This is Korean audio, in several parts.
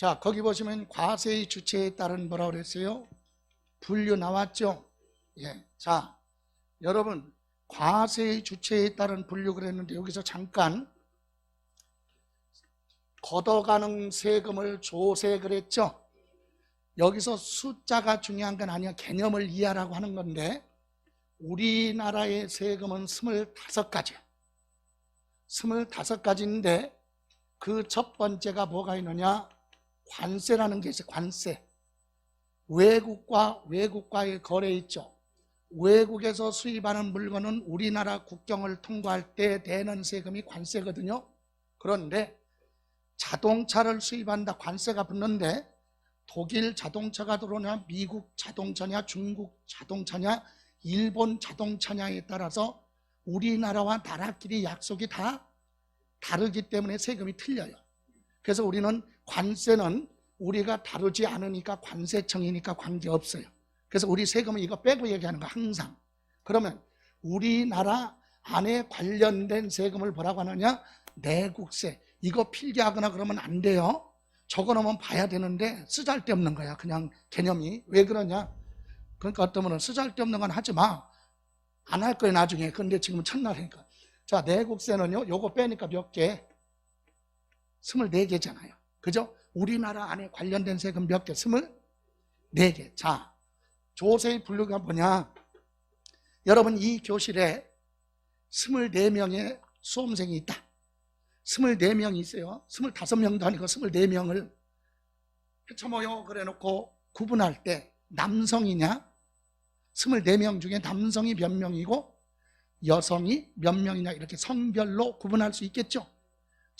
자, 거기 보시면 과세의 주체에 따른 뭐라고 그랬어요? 분류 나왔죠? 예. 자, 여러분, 과세의 주체에 따른 분류 그랬는데 여기서 잠깐 걷어가는 세금을 조세 그랬죠? 여기서 숫자가 중요한 건 아니야. 개념을 이해하라고 하는 건데 우리나라의 세금은 25가지. 25가지인데 그 첫 번째가 뭐가 있느냐? 관세라는 게 있어요. 관세. 외국과 외국과의 거래 있죠. 외국에서 수입하는 물건은 우리나라 국경을 통과할 때 내는 세금이 관세거든요. 그런데 자동차를 수입한다 관세가 붙는데 독일 자동차가 들어오냐 미국 자동차냐 중국 자동차냐 일본 자동차냐에 따라서 우리나라와 나라끼리 약속이 다 다르기 때문에 세금이 틀려요. 그래서 우리는 관세는 우리가 다르지 않으니까 관세청이니까 관계없어요. 그래서 우리 세금은 이거 빼고 얘기하는 거 항상. 그러면 우리나라 안에 관련된 세금을 뭐라고 하느냐? 내국세. 이거 필기하거나 그러면 안 돼요. 적어놓으면 봐야 되는데 쓰잘데없는 거야. 그냥 개념이. 왜 그러냐? 그러니까 어떤 분은 쓰잘데없는 건 하지 마. 안 할 거예요 나중에. 근데 지금 첫날이니까. 자 내국세는요. 요거 빼니까 몇 개? 24개잖아요. 그죠? 우리나라 안에 관련된 세금 몇 개? 24개. 자 조세의 분류가 뭐냐? 여러분 이 교실에 24명의 수험생이 있다. 24명이 있어요. 25명도 아니고 24명을 해쳐모여 그래 놓고 구분할 때 남성이냐? 24명 중에 남성이 몇 명이고 여성이 몇 명이냐 이렇게 성별로 구분할 수 있겠죠.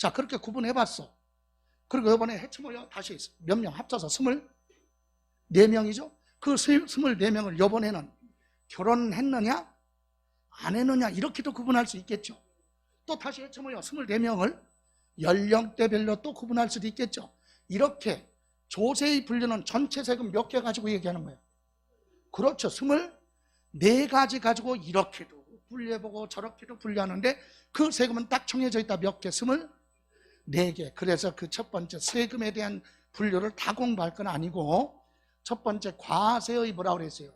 자 그렇게 구분해 봤어. 그리고 이번에 해쳐모여 다시 몇 명 합쳐서 24명이죠. 그 24명을 이번에는 결혼했느냐 안 했느냐 이렇게도 구분할 수 있겠죠. 또 다시 해쳐모여 24명을 연령대별로 또 구분할 수도 있겠죠. 이렇게 조세의 분류는 전체 세금 몇 개 가지고 얘기하는 거예요. 그렇죠. 24가지 가지고 이렇게도 분류해보고 저렇게도 분류하는데 그 세금은 딱 정해져 있다. 몇 개? 24 개. 그래서 그 첫 번째 세금에 대한 분류를 다 공부할 건 아니고 첫 번째 과세의 뭐라고 그랬어요?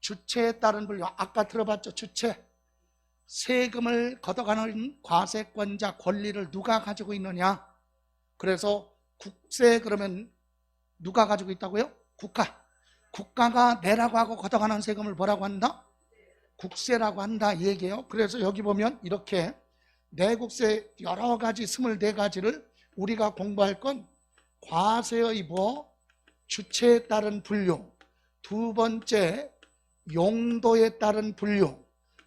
주체에 따른 분류. 아까 들어봤죠? 주체. 세금을 걷어가는 과세권자 권리를 누가 가지고 있느냐? 그래서 국세 그러면 누가 가지고 있다고요? 국가. 국가가 내라고 하고 걷어가는 세금을 뭐라고 한다? 국세라고 한다 이 얘기예요. 그래서 여기 보면 이렇게 내국세 여러 가지 24가지를 우리가 공부할 건 과세의 뭐 주체에 따른 분류, 두 번째 용도에 따른 분류,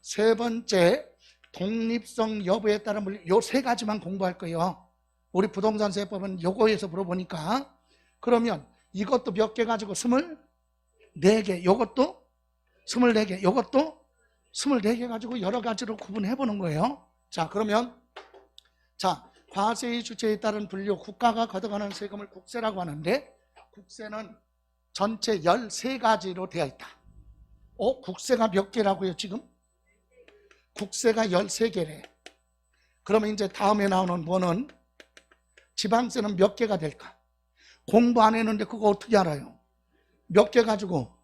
세 번째 독립성 여부에 따른 분류 요 세 가지만 공부할 거예요. 우리 부동산 세법은 요거에서 물어보니까 그러면 이것도 몇 개 가지고 스물 네 개, 요것도 스물 네 개, 요것도 스물 네 개 가지고 여러 가지로 구분해 보는 거예요. 자, 그러면 자, 과세의 주체에 따른 분류 국가가 걷어가는 세금을 국세라고 하는데 국세는 전체 13가지로 되어 있다. 어, 국세가 몇 개라고요, 지금? 국세가 13개래. 그러면 이제 다음에 나오는 뭐는 지방세는 몇 개가 될까? 공부 안 했는데 그거 어떻게 알아요? 몇 개 가지고?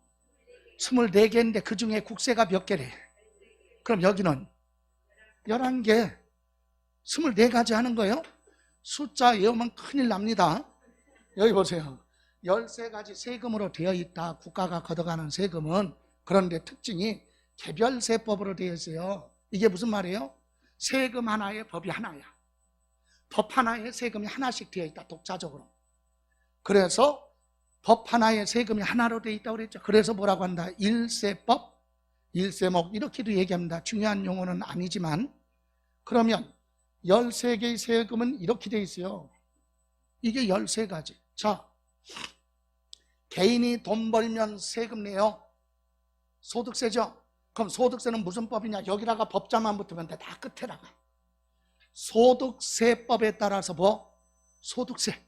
24개인데 그 중에 국세가 몇 개래? 그럼 여기는 11개, 24가지 하는 거예요? 숫자 외우면 큰일 납니다. 여기 보세요. 13가지 세금으로 되어 있다. 국가가 걷어가는 세금은. 그런데 특징이 개별세법으로 되어 있어요. 이게 무슨 말이에요? 세금 하나에 법이 하나야. 법 하나에 세금이 하나씩 되어 있다. 독자적으로. 그래서 법 하나에 세금이 하나로 되어 있다고 그랬죠. 그래서 뭐라고 한다? 일세법, 일세목 이렇게도 얘기합니다. 중요한 용어는 아니지만 그러면 13개의 세금은 이렇게 되어 있어요. 이게 13가지. 자, 개인이 돈 벌면 세금 내요. 소득세죠? 그럼 소득세는 무슨 법이냐? 여기다가 법자만 붙으면 돼. 다 끝에다가. 소득세법에 따라서 뭐? 소득세.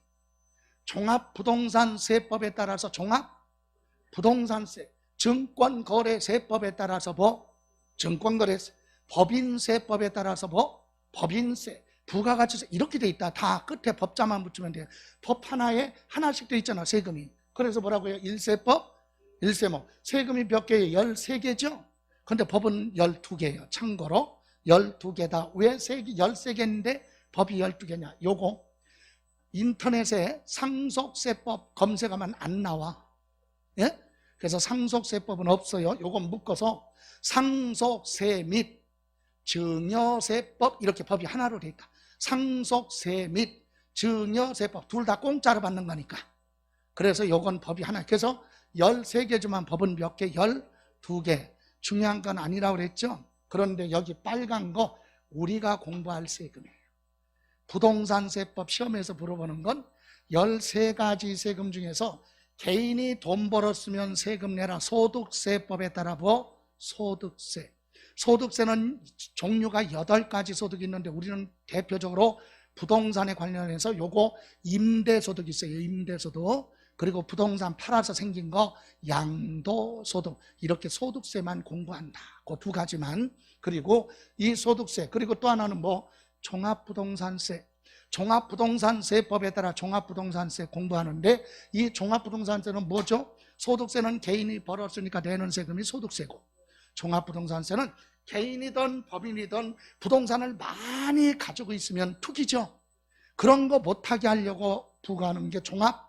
종합부동산세법에 따라서 종합부동산세. 증권거래세법에 따라서 뭐? 증권거래세. 법인세법에 따라서 뭐? 법인세. 부가가치세 이렇게 돼 있다. 다 끝에 법자만 붙이면 돼요. 법 하나에 하나씩 돼 있잖아, 세금이. 그래서 뭐라고요? 일세법, 일세목. 세금이 몇 개예요? 13개죠? 근데 법은 12개예요. 참고로 12개다. 왜 3개, 13개인데 법이 12개냐? 요거 인터넷에 상속세법 검색하면 안 나와. 예? 그래서 상속세법은 없어요. 요건 묶어서 상속세 및 증여세법 이렇게 법이 하나로 돼 있다. 상속세 및 증여세법 둘 다 공짜로 받는 거니까. 그래서 요건 법이 하나. 그래서 13개지만 법은 몇 개? 12개. 중요한 건 아니라고 그랬죠. 그런데 여기 빨간 거 우리가 공부할 세금이에요. 부동산세법 시험에서 물어보는 건 13가지 세금 중에서 개인이 돈 벌었으면 세금 내라. 소득세법에 따라 뭐? 소득세. 소득세는 종류가 8가지 소득이 있는데 우리는 대표적으로 부동산에 관련해서 요거 임대소득이 있어요. 임대소득. 그리고 부동산 팔아서 생긴 거 양도소득. 이렇게 소득세만 공부한다. 그 두 가지만. 그리고 이 소득세. 그리고 또 하나는 뭐? 종합부동산세 종합부동산세법에 따라 종합부동산세 공부하는데 이 종합부동산세는 뭐죠? 소득세는 개인이 벌었으니까 내는 세금이 소득세고 종합부동산세는 개인이든 법인이든 부동산을 많이 가지고 있으면 투기죠. 그런 거 못하게 하려고 부과하는 게 종합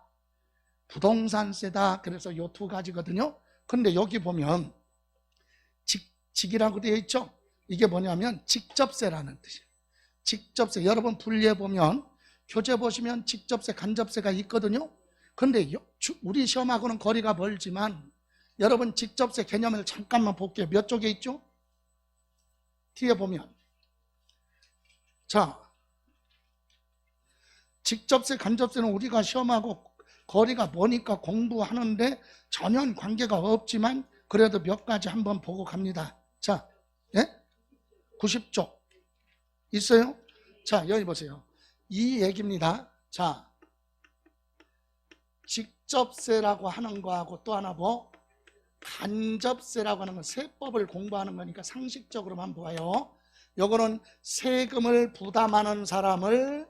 부동산세다. 그래서 요 두 가지거든요. 근데 여기 보면 직, 직이라고 되어 있죠? 이게 뭐냐면 직접세라는 뜻이에요. 직접세 여러분 분리해 보면 교재 보시면 직접세 간접세가 있거든요 근데 우리 시험하고는 거리가 멀지만 여러분 직접세 개념을 잠깐만 볼게요 몇 쪽에 있죠? 뒤에 보면 자 직접세 간접세는 우리가 시험하고 거리가 머니까 공부하는데 전혀 관계가 없지만 그래도 몇 가지 한번 보고 갑니다 자 예? 90쪽 있어요? 자, 여기 보세요. 이 얘기입니다. 자, 직접세라고 하는 거하고 또 하나 뭐 간접세라고 하는 건 세법을 공부하는 거니까 상식적으로만 보아요. 요거는 세금을 부담하는 사람을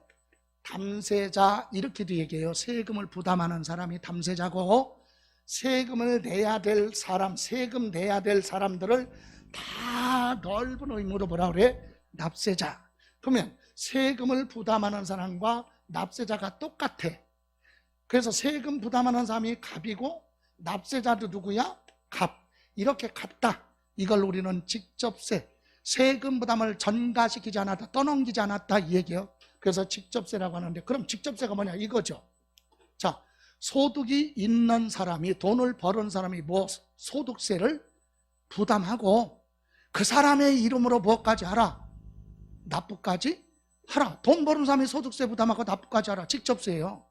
담세자 이렇게도 얘기해요. 세금을 부담하는 사람이 담세자고 세금을 내야 될 사람, 세금 내야 될 사람들을 다 넓은 의미로 뭐라 그래? 납세자. 그러면 세금을 부담하는 사람과 납세자가 똑같아. 그래서 세금 부담하는 사람이 갑이고 납세자도 누구야? 갑. 이렇게 같다. 이걸 우리는 직접세. 세금 부담을 전가시키지 않았다. 떠넘기지 않았다. 이 얘기예요. 그래서 직접세라고 하는데 그럼 직접세가 뭐냐? 이거죠. 자, 소득이 있는 사람이 돈을 버는 사람이 뭐 소득세를 부담하고 그 사람의 이름으로 뭐까지 하라? 납부까지 하라. 돈 버는 사람이 소득세 부담하고 납부까지 하라. 직접세예요.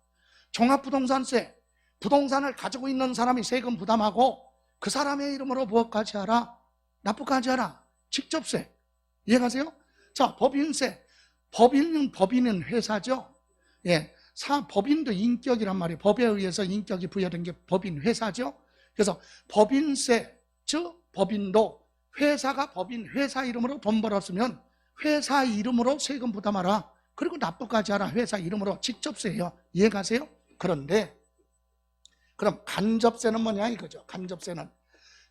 종합부동산세. 부동산을 가지고 있는 사람이 세금 부담하고 그 사람의 이름으로 무엇까지 하라? 납부까지 하라. 직접세. 이해가세요? 자, 법인세. 법인은 법인은 회사죠. 예. 사, 법인도 인격이란 말이에요. 법에 의해서 인격이 부여된 게 법인 회사죠. 그래서 법인세, 즉 법인도 회사가 법인 회사 이름으로 돈 벌었으면 회사 이름으로 세금 부담하라. 그리고 납부까지 하라. 회사 이름으로 직접세요. 이해가세요? 그런데 그럼 간접세는 뭐냐 이거죠. 간접세는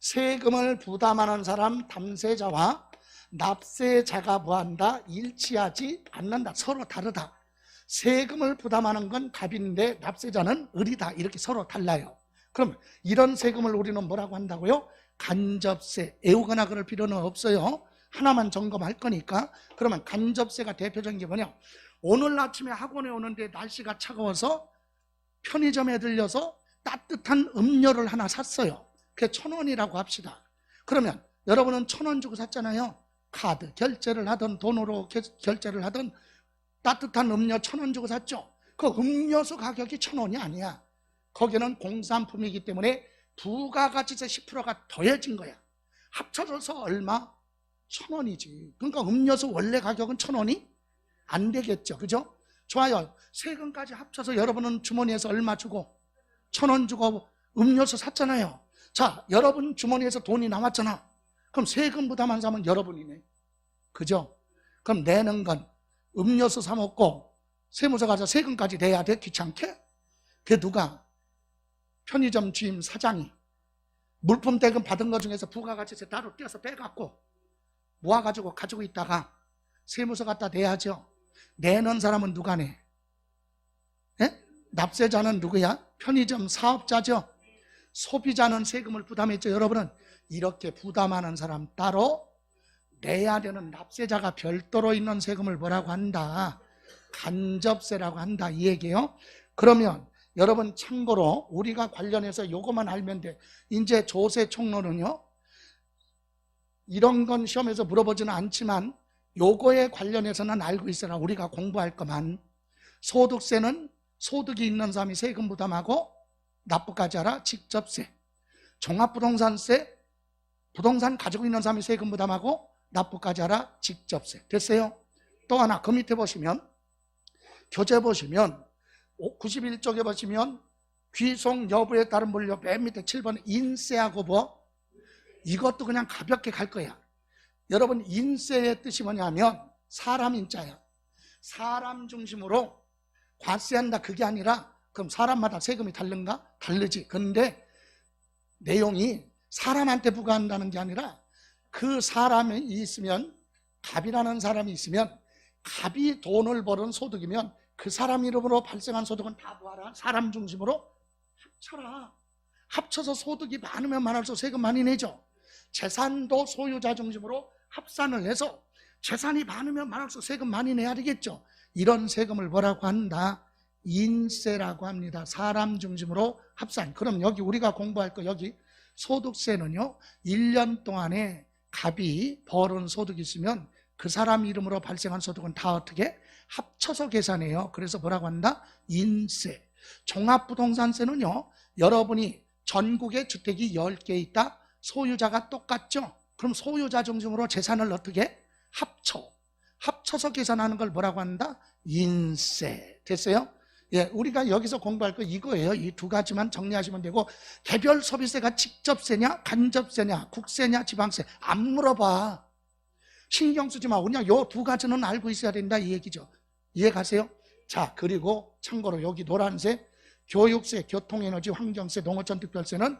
세금을 부담하는 사람 담세자와 납세자가 뭐한다? 일치하지 않는다. 서로 다르다. 세금을 부담하는 건 갑인데 납세자는 을이다. 이렇게 서로 달라요. 그럼 이런 세금을 우리는 뭐라고 한다고요? 간접세. 애우거나 그럴 필요는 없어요. 하나만 점검할 거니까. 그러면 간접세가 대표적인 게 뭐냐? 오늘 아침에 학원에 오는데 날씨가 차가워서 편의점에 들려서 따뜻한 음료를 하나 샀어요. 그게 천 원이라고 합시다. 그러면 여러분은 천 원 주고 샀잖아요. 카드 결제를 하든 돈으로 겨- 결제를 하든 따뜻한 음료 천 원 주고 샀죠. 그 음료수 가격이 천 원이 아니야. 거기는 공산품이기 때문에 부가가치세 10%가 더해진 거야. 합쳐져서 얼마? 천 원이지. 그러니까 음료수 원래 가격은 천 원이 안 되겠죠. 그죠? 좋아요. 세금까지 합쳐서 여러분은 주머니에서 얼마 주고 천 원 주고 음료수 샀잖아요. 자, 여러분 주머니에서 돈이 나왔잖아. 그럼 세금 부담한 사람은 여러분이네. 그죠? 그럼 내는 건 음료수 사 먹고 세무서 가서 세금까지 내야 돼 귀찮게? 그 누가 편의점 주임 사장이 물품 대금 받은 것 중에서 부가가치세 따로 떼서 빼갖고 모아가지고 가지고 있다가 세무서 갖다 내야죠. 내는 사람은 누가 내? 예? 납세자는 누구야? 편의점 사업자죠. 소비자는 세금을 부담했죠. 여러분은 이렇게 부담하는 사람 따로 내야 되는 납세자가 별도로 있는 세금을 뭐라고 한다? 간접세라고 한다. 이 얘기예요. 그러면 여러분 참고로 우리가 관련해서 요것만 알면 돼. 이제 조세 총론은요. 이런 건 시험에서 물어보지는 않지만 요거에 관련해서는 알고 있어라. 우리가 공부할 것만. 소득세는 소득이 있는 사람이 세금 부담하고 납부까지 하라. 직접세. 종합부동산세 부동산 가지고 있는 사람이 세금 부담하고 납부까지 하라. 직접세. 됐어요? 또 하나 그 밑에 보시면 교재 보시면 91쪽에 보시면 귀속 여부에 따른 물료 맨 밑에 7번 인세하고 뭐 이것도 그냥 가볍게 갈 거야. 여러분 인세의 뜻이 뭐냐면 사람 인자야. 사람 중심으로 과세한다 그게 아니라 그럼 사람마다 세금이 다른가? 다르지. 근데 내용이 사람한테 부과한다는 게 아니라 그 사람이 있으면 갑이라는 사람이 있으면 갑이 돈을 버는 소득이면 그 사람 이름으로 발생한 소득은 다 모아라. 사람 중심으로 합쳐라. 합쳐서 소득이 많으면 많을수록 세금 많이 내죠. 재산도 소유자 중심으로 합산을 해서 재산이 많으면 많을수록 세금 많이 내야 되겠죠. 이런 세금을 뭐라고 한다? 인세라고 합니다. 사람 중심으로 합산. 그럼 여기 우리가 공부할 거 여기 소득세는요. 1년 동안에 갑이 벌은 소득이 있으면 그 사람 이름으로 발생한 소득은 다 어떻게 합쳐서 계산해요. 그래서 뭐라고 한다? 인세. 종합부동산세는요. 여러분이 전국에 주택이 10개 있다. 소유자가 똑같죠? 그럼 소유자 중심으로 재산을 어떻게? 합쳐. 합쳐서 계산하는 걸 뭐라고 한다? 인세. 됐어요? 예, 우리가 여기서 공부할 거 이거예요. 이 두 가지만 정리하시면 되고 개별 소비세가 직접세냐, 간접세냐, 국세냐, 지방세 안 물어봐. 신경 쓰지 마. 그냥 요 두 가지는 알고 있어야 된다 이 얘기죠. 이해 가세요? 자, 그리고 참고로 여기 노란색 교육세, 교통에너지, 환경세, 농어촌 특별세는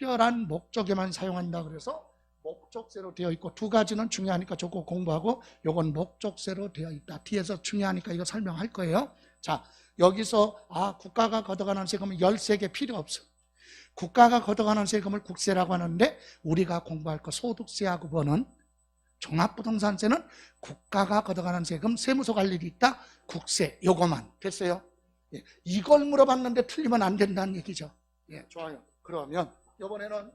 특별한 목적에만 사용한다 그래서 목적세로 되어 있고 두 가지는 중요하니까 저거 공부하고 요건 목적세로 되어 있다. 뒤에서 중요하니까 이거 설명할 거예요. 자, 여기서 아 국가가 걷어가는 세금은 13개 필요 없어. 국가가 걷어가는 세금을 국세라고 하는데 우리가 공부할 거 소득세하고 뭐는 종합부동산세는 국가가 걷어가는 세금 세무서 갈 일이 있다. 국세 요거만 됐어요. 예, 이걸 물어봤는데 틀리면 안 된다는 얘기죠. 예, 좋아요. 그러면 이번에는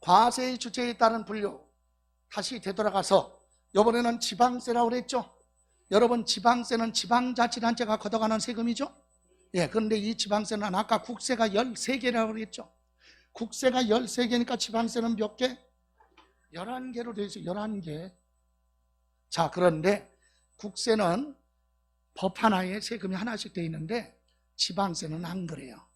과세의 주체에 따른 분류 다시 되돌아가서 이번에는 지방세라고 그랬죠. 여러분 지방세는 지방자치단체가 걷어가는 세금이죠. 예, 그런데 이 지방세는 아까 국세가 13개라고 그랬죠. 국세가 13개니까 지방세는 몇 개? 11개로 되어 있어요. 11개. 자, 그런데 국세는 법 하나에 세금이 하나씩 되어 있는데 지방세는 안 그래요.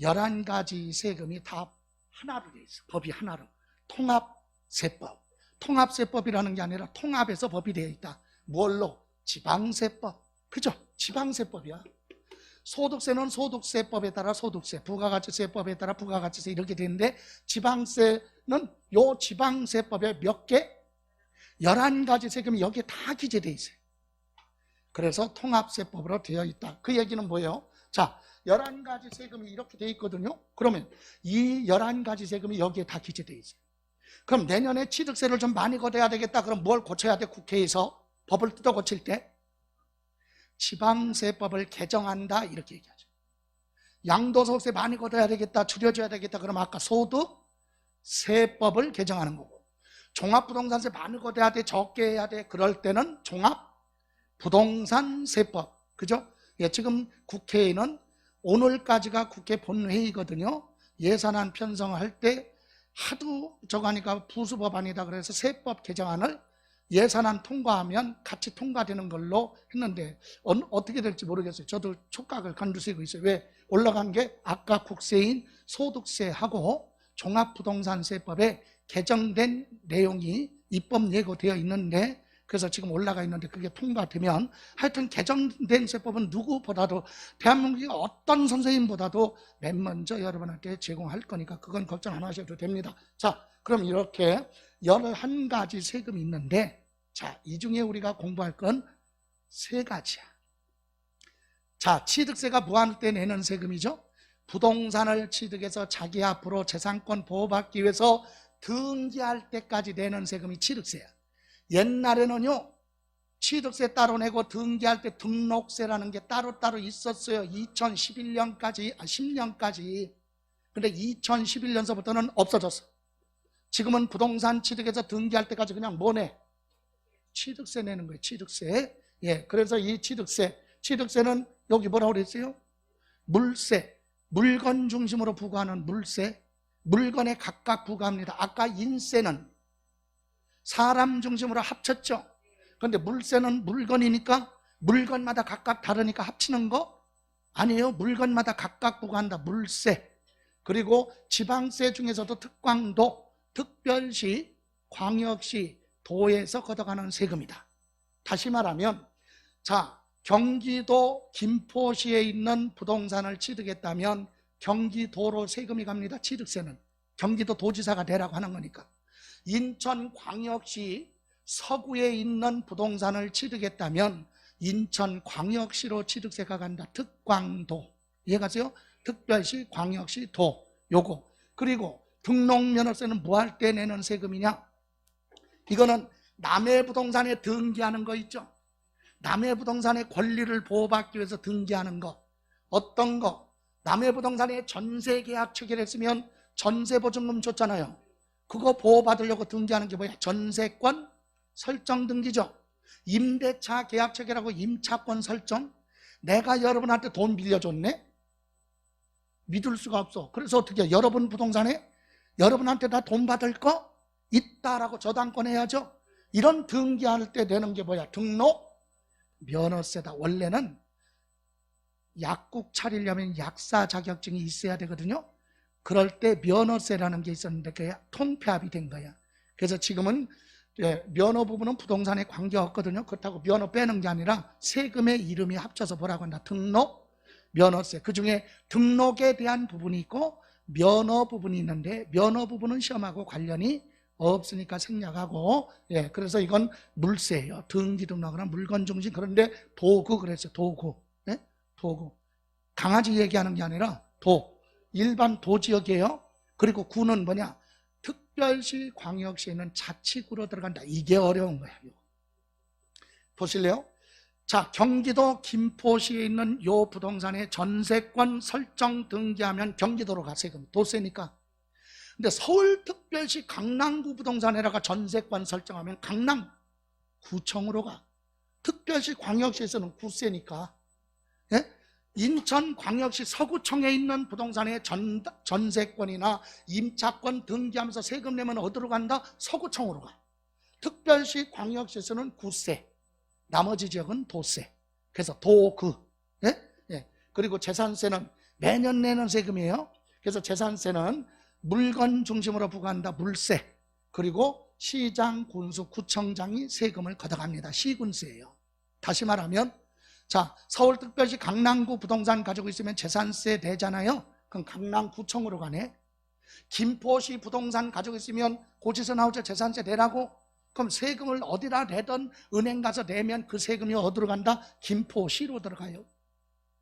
11가지 세금이 다 하나로 되어 있어. 법이 하나로. 통합세법. 통합세법이라는 게 아니라 통합해서 법이 되어 있다. 뭘로? 지방세법. 그죠? 지방세법이야. 소득세는 소득세법에 따라 소득세, 부가가치세법에 따라 부가가치세 이렇게 되는데 지방세는 요 지방세법에 몇 개? 11가지 세금이 여기에 다 기재되어 있어요. 그래서 통합세법으로 되어 있다. 그 얘기는 뭐예요? 자, 11가지 세금이 이렇게 되어 있거든요. 그러면 이 11가지 세금이 여기에 다 기재되어 있어요. 그럼 내년에 취득세를 좀 많이 걷어야 되겠다. 그럼 뭘 고쳐야 돼? 국회에서 법을 뜯어 고칠 때 지방세법을 개정한다 이렇게 얘기하죠. 양도소득세 많이 걷어야 되겠다. 줄여줘야 되겠다. 그럼 아까 소득 세법을 개정하는 거고 종합부동산세 많이 걷어야 돼. 적게 해야 돼. 그럴 때는 종합부동산세법 그죠? 예, 지금 국회에는 오늘까지가 국회 본회의거든요. 예산안 편성할 때 하도 저거 하니까 부수법안이다 그래서 세법 개정안을 예산안 통과하면 같이 통과되는 걸로 했는데 어, 떻게 될지 모르겠어요. 저도 촉각을 간두시고 있어요. 왜? 올라간 게 아까 국세인 소득세하고 종합부동산세법에 개정된 내용이 입법 예고되어 있는데 그래서 지금 올라가 있는데 그게 통과되면 하여튼 개정된 세법은 누구보다도 대한민국의 어떤 선생님보다도 맨 먼저 여러분한테 제공할 거니까 그건 걱정 안 하셔도 됩니다. 자, 그럼 이렇게 11가지 세금이 있는데 자, 이 중에 우리가 공부할 건 세 가지야. 자, 취득세가 무한할 때 내는 세금이죠. 부동산을 취득해서 자기 앞으로 재산권 보호받기 위해서 등기할 때까지 내는 세금이 취득세야. 옛날에는요, 취득세 따로 내고 등기할 때 등록세라는 게 따로따로 있었어요. 2011년까지, 아, 10년까지. 근데 2011년서부터는 없어졌어. 지금은 부동산 취득해서 등기할 때까지 그냥 뭐 내? 취득세 내는 거예요. 취득세. 예, 그래서 이 취득세, 취득세는 여기 뭐라고 그랬어요? 물세, 물건 중심으로 부과하는 물세, 물건에 각각 부과합니다. 아까 인세는 사람 중심으로 합쳤죠. 그런데 물세는 물건이니까 물건마다 각각 다르니까 합치는 거 아니에요. 물건마다 각각 부과한다. 물세. 그리고 지방세 중에서도 특광도, 특별시, 광역시, 도에서 걷어가는 세금이다. 다시 말하면 자, 경기도 김포시에 있는 부동산을 취득했다면 경기도로 세금이 갑니다. 취득세는 경기도 도지사가 되라고 하는 거니까. 인천광역시 서구에 있는 부동산을 취득했다면 인천광역시로 취득세가 간다. 특광도 이해가세요? 특별시, 광역시, 도 요거 그리고 등록면허세는 뭐 할 때 내는 세금이냐? 이거는 남의 부동산에 등기하는 거 있죠? 남의 부동산의 권리를 보호받기 위해서 등기하는 거 어떤 거? 남의 부동산에 전세 계약 체결했으면 전세 보증금 줬잖아요. 그거 보호받으려고 등기하는 게 뭐야? 전세권 설정 등기죠. 임대차 계약 체결하고 임차권 설정. 내가 여러분한테 돈 빌려줬네? 믿을 수가 없어. 그래서 어떻게 해? 여러분 부동산에 여러분한테 다돈 받을 거 있다라고 저당권 해야죠. 이런 등기할 때 내는 게 뭐야? 등록 면허세다. 원래는 약국 차리려면 약사 자격증이 있어야 되거든요. 그럴 때 면허세라는 게 있었는데 그게 통폐합이 된 거야. 그래서 지금은 예, 면허 부분은 부동산에 관계없거든요. 그렇다고 면허 빼는 게 아니라 세금의 이름이 합쳐서 뭐라고 한다. 등록, 면허세. 그 중에 등록에 대한 부분이 있고 면허 부분이 있는데 면허 부분은 시험하고 관련이 없으니까 생략하고 예 그래서 이건 물세예요 등기 등록하는 물건 중심 그런데 도구 그랬어요 도구 예? 도구 강아지 얘기하는 게 아니라 도 일반 도지역이에요 그리고 구는 뭐냐 특별시 광역시에 있는 자치구로 들어간다 이게 어려운 이거. 보실래요? 자 경기도 김포시에 있는 요 부동산의 전세권 설정 등기하면 경기도로 가 세금 도세니까 근데 서울특별시 강남구 부동산에다가 전세권 설정하면 강남구청으로 가. 특별시 광역시에서는 구세니까. 예? 인천광역시 서구청에 있는 부동산의 전, 전세권이나 임차권 등기하면서 세금 내면 어디로 간다? 서구청으로 가. 특별시 광역시에서는 구세. 나머지 지역은 도세. 그래서 도구. 예? 예. 그리고 재산세는 매년 내는 세금이에요. 그래서 재산세는 물건 중심으로 부과한다 물세 그리고 시장, 군수, 구청장이 세금을 걷어갑니다 시군세예요 다시 말하면 자 서울특별시 강남구 부동산 가지고 있으면 재산세 내잖아요 그럼 강남구청으로 가네 김포시 부동산 가지고 있으면 고지서 나오죠 재산세 내라고 그럼 세금을 어디다 내든 은행 가서 내면 그 세금이 어디로 간다? 김포시로 들어가요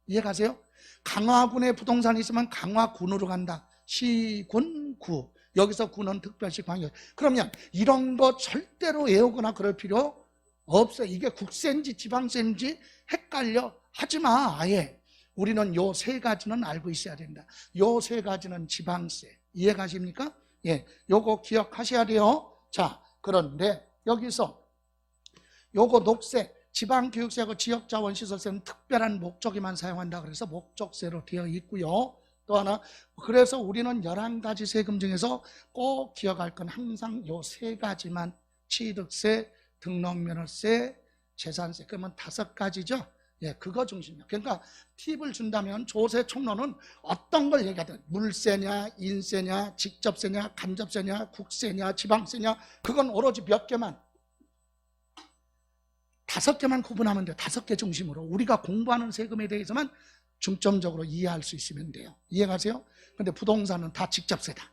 이해가세요? 강화군에 부동산이 있으면 강화군으로 간다 시군, 구. 여기서 구는 특별시 광역. 그러면 이런 거 절대로 외우거나 그럴 필요 없어요. 이게 국세인지 지방세인지 헷갈려. 하지 마, 아예. 우리는 요 세 가지는 알고 있어야 된다. 요 세 가지는 지방세. 이해 가십니까? 예. 요거 기억하셔야 돼요. 자, 그런데 여기서 요거 녹세, 지방교육세하고 지역자원시설세는 특별한 목적에만 사용한다. 그래서 목적세로 되어 있고요. 또 하나 그래서 우리는 11가지 세금 중에서 꼭 기억할 건 항상 요 세 가지만 취득세, 등록면허세, 재산세 그러면 다섯 가지죠. 예, 그거 중심이야. 그러니까 팁을 준다면 조세 총론은 어떤 걸 얘기하든 물세냐, 인세냐, 직접세냐, 간접세냐, 국세냐, 지방세냐 그건 오로지 몇 개만 다섯 개만 구분하면 돼요. 다섯 개 중심으로. 우리가 공부하는 세금에 대해서만 중점적으로 이해할 수 있으면 돼요. 이해가세요? 근데 부동산은 다 직접세다.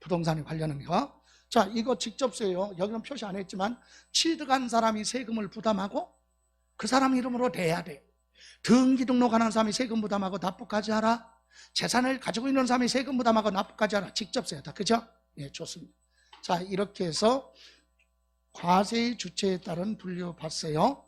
부동산에 관련한 거. 자, 이거 직접세요. 여기는 표시 안 했지만 취득한 사람이 세금을 부담하고 그 사람 이름으로 내야 돼. 등기 등록하는 사람이 세금 부담하고 납부까지 하라. 재산을 가지고 있는 사람이 세금 부담하고 납부까지 하라. 직접세다. 그죠? 예, 좋습니다. 자, 이렇게 해서 과세의 주체에 따른 분류 봤어요.